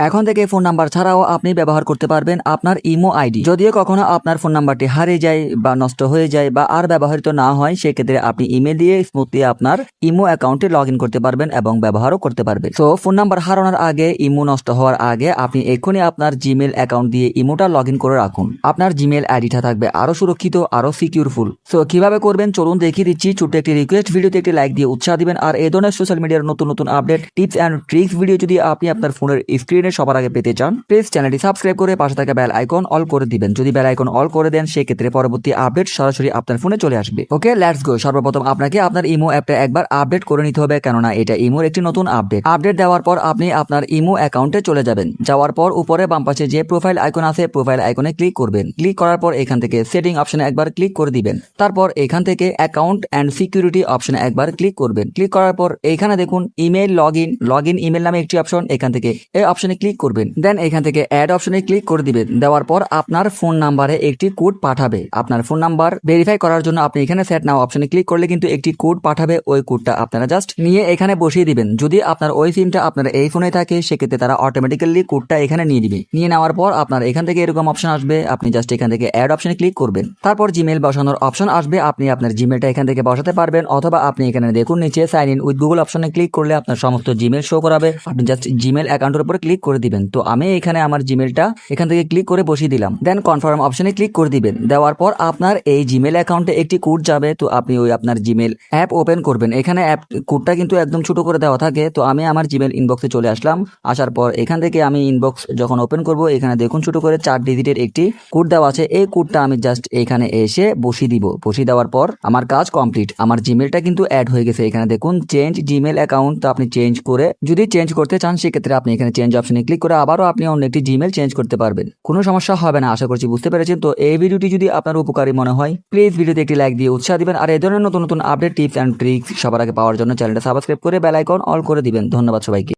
এখন থেকে phone number ছাড়াও আপনি ব্যবহার করতে পারবেন আপনার ইমো আইডি। যদিও কখনো আপনার ফোন নাম্বারটি হারিয়ে যায় বা নষ্ট হয়ে যায় বা আর ব্যবহৃত না হয়, সেক্ষেত্রে আপনি ইমেল দিয়ে স্মুথলি আপনার ইমো অ্যাকাউন্টে লগ করতে পারবেন এবং ব্যবহারও করতে পারবেন। তো ফোন নাম্বার হারানোর আগে, ইমো নষ্ট হওয়ার আগে আপনি এক্ষুনি আপনার জিমেল অ্যাকাউন্ট দিয়ে ইমোটা লগ করে রাখুন। আপনার জিমেল আইডিটা থাকবে আরও সুরক্ষিত আরও সিকিউরফুল সো কীভাবে করবেন? চলুন দেখিয়ে দিচ্ছি ছোট্ট একটি রিকোয়েস্ট ভিডিওতে একটি লাইক দিয়ে উৎসাহ দিবেন। আর এই ধরনের সোশ্যাল মিডিয়ার নতুন নতুন update tips and tricks video যদি আপনি আপনার ফোনের স্ক্রিনে সবার আগে পেতে চান। প্লিজ চ্যানেলটি সাবস্ক্রাইব করে পাশে থাকা বেল আইকন অল করে দিবেন। যদি বেল আইকন অল করে দেন, সেক্ষেত্রে পরবর্তী আপডেট সরাসরি আপনার ফোনে চলে আসবে। ওকে লেটস গো সর্বপ্রথম আপনাকে আপনার ইমো অ্যাপটা একবার আপডেট করে নিতে হবে, কেননা এটা ইমোর একটি নতুন আপডেট। আপডেট দেওয়ার পর আপনি আপনার ইমো অ্যাকাউন্টে চলে যাবেন। যাওয়ার পর উপরে বাম পাশে যে প্রোফাইল আইকন আছে প্রোফাইল আইকনে ক্লিক করবেন। ক্লিক করার পর এখান থেকে সেটিং অপশনে একবার ক্লিক করে দিবেন। তারপর এখান থেকে অ্যাকাউন্ট অ্যান্ড সিকিউরিটি অপশনে একবার ক্লিক করবেন। ক্লিক করার পর এখানে দেখুন email log in log in email নামে একটি অপশন এখান থেকে এই অপশনে ক্লিক করবেন। দেন এখান থেকে অ্যাড অপশনে ক্লিক করে দিবেন। দেওয়ার পর আপনার ফোন নাম্বারে একটি কোড পাঠাবে। আপনার ফোন নাম্বার ভেরিফাই করার জন্য আপনি এখানে সেট নাও অপশনে ক্লিক করলে কিন্তু একটি কোড পাঠাবে ওই কোডটা আপনারা জাস্ট নিয়ে এখানে বসিয়ে দিবেন। যদি আপনার ওই সিমটা আপনার এই ফোনে থাকে, সেক্ষেত্রে তারা অটোমেটিক্যালি কোডটা এখানে নিয়ে দিবে। নিয়ে নেওয়ার পর আপনার এখান থেকে এরকম অপশন আসবে। আপনি জাস্ট এখান থেকে অ্যাড অপশনে ক্লিক করবেন। তারপর জিমেল বসানোর অপশন আসবে। আপনি আপনার জিমেলটা এখান থেকে বসাতে পারবেন। অথবা আপনি এখানে দেখুন, নিচে সাইন ইন উইথ গুগল অপশনে ক্লিক করলে আপনার সমস্ত জিমেল শো করাবে। আপনি জাস্ট জিমেল অ্যাকাউন্টের উপরে ক্লিক করে দিবেন। তো আমি এখানে আমার জিমেলটা এখান থেকে ক্লিক করে বসিয়ে দিলাম। দেন কনফার্ম অপশনে ক্লিক করে দিবেন। দেওয়ার পর আপনার এই জিমেল অ্যাকাউন্টে একটি কোড যাবে। তো আপনি ওই আপনার জিমেল অ্যাপ ওপেন করবেন। এখানে অ্যাপ কোডটা কিন্তু একদম ছোট করে দেওয়া থাকে। তো আমি আমার জিমেল ইনবক্সে চলে আসলাম। আসার পর এখান থেকে আমি ইনবক্স যখন ওপেন করব, এখানে দেখুন ছোট করে চার ডিজিটের একটি কোড দেওয়া আছে। এই কোডটা আমি জাস্ট এখানে এসে বসিয়ে দিব। বসিয়ে দেওয়ার পর আমার কাজ কমপ্লিট আমার জিমেলটা কিন্তু অ্যাড হয়ে গেছে। এখানে দেখুন চেঞ্জ জিমেল অ্যাকাউন্ট তো আপনি চেঞ্জ করে যদি চেঞ্জ করতে চান, সেক্ষেত্রে আপনি এখানে চেঞ্জ অপশনে ক্লিক করে আবারও আপনি অন্য একটি জিমেল চেঞ্জ করতে পারবেন। কোনো সমস্যা হবে না, আশা করছি বুঝতে পেরেছেন। তো এই ভিডিওটি যদি আপনার উপকারী মনে হয় প্লিজ ভিডিওতে একটি লাইক দিয়ে উৎসাহ দিবেন। আর এই ধরনের নতুন নতুন আপডেট টিপস অ্যান্ড ট্রিক্স সবার আগে পাওয়ার জন্য চ্যানেলটা সাবস্ক্রাইব করে বেল আইকন অল করে দিবেন। ধন্যবাদ সবাইকে।